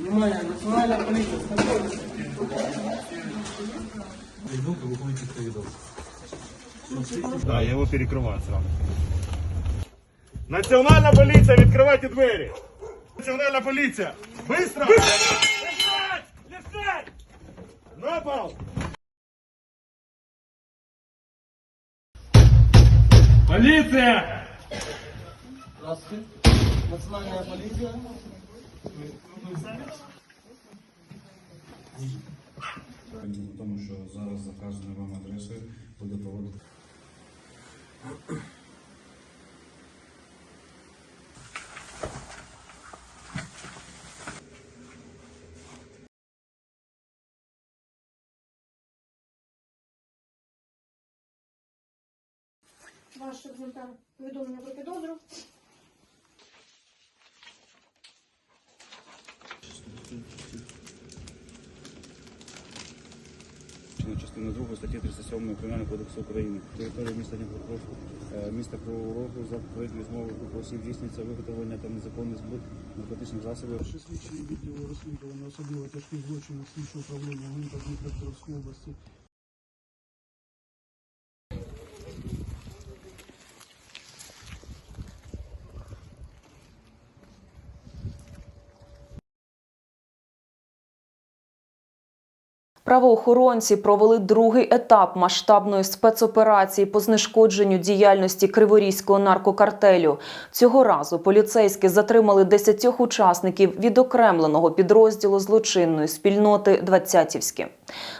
Внимание, национальная полиция, становится. Да, я его перекрываю сразу. Національна поліція, відкривайте двері! Національна поліція! Быстро! Лежать! Лежать! На пол! Поліція! Здравствуйте. Национальная полиция. Тому що зараз заказані вам адреси буде проводити. Ваш екземпляр повідомлення про підозру. Частина 2 статті 37 Кримінального кодексу України. Територія міста Дніпропетровську, е, міста Кривого Рогу за змовою групи осіб здійснюється виготовлення та незаконний збут наркотичних засобів. Наші слідчі відділу розслідування особливо тяжких злочинів слідчого управління Дніпропетровської області Правоохоронці провели другий етап масштабної спецоперації по знешкодженню діяльності криворізького наркокартелю. Цього разу поліцейські затримали 10 учасників відокремленого підрозділу злочинної спільноти Двадцятівські.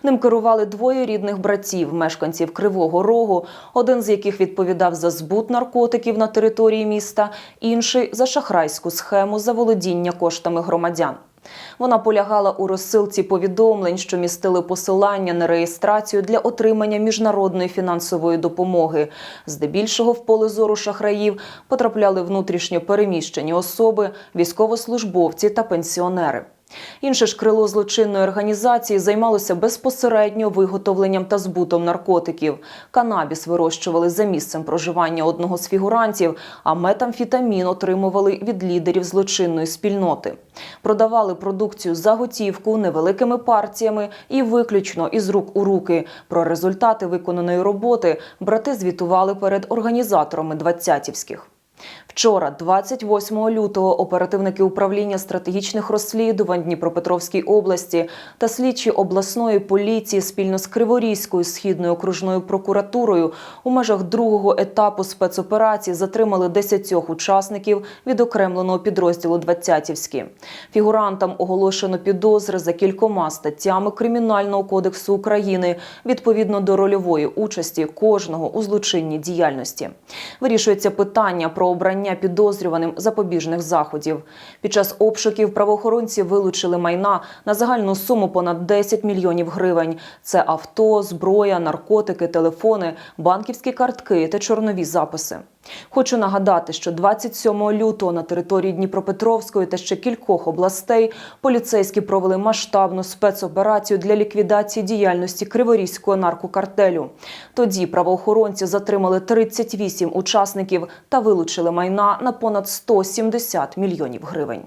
Ним керували двоє рідних братів, мешканців Кривого Рогу, один з яких відповідав за збут наркотиків на території міста, інший за шахрайську схему заволодіння коштами громадян. Вона полягала у розсилці повідомлень, що містили посилання на реєстрацію для отримання міжнародної фінансової допомоги. Здебільшого в поле зору шахраїв потрапляли внутрішньо переміщені особи, військовослужбовці та пенсіонери. Інше ж крило злочинної організації займалося безпосередньо виготовленням та збутом наркотиків. Канабіс вирощували за місцем проживання одного з фігурантів, а метамфітамін отримували від лідерів злочинної спільноти. Продавали продукцію за готівку невеликими партіями і виключно із рук у руки. Про результати виконаної роботи брати звітували перед організаторами двадцятівських. Вчора, 28 лютого, оперативники управління стратегічних розслідувань Дніпропетровській області та слідчі обласної поліції спільно з Криворізькою східною окружною прокуратурою у межах другого етапу спецоперації затримали 10 учасників відокремленого підрозділу Двадцятівські. Фігурантам оголошено підозри за кількома статтями Кримінального кодексу України відповідно до рольової участі кожного у злочинній діяльності. Вирішується питання про обрання підозрюваним запобіжних заходів. Під час обшуків правоохоронці вилучили майна на загальну суму понад 10 мільйонів гривень. Це авто, зброя, наркотики, телефони, банківські картки та чорнові записи. Хочу нагадати, що 27 лютого на території Дніпропетровської та ще кількох областей поліцейські провели масштабну спецоперацію для ліквідації діяльності Криворізького наркокартелю. Тоді правоохоронці затримали 38 учасників та вилучили майна на понад 170 мільйонів гривень.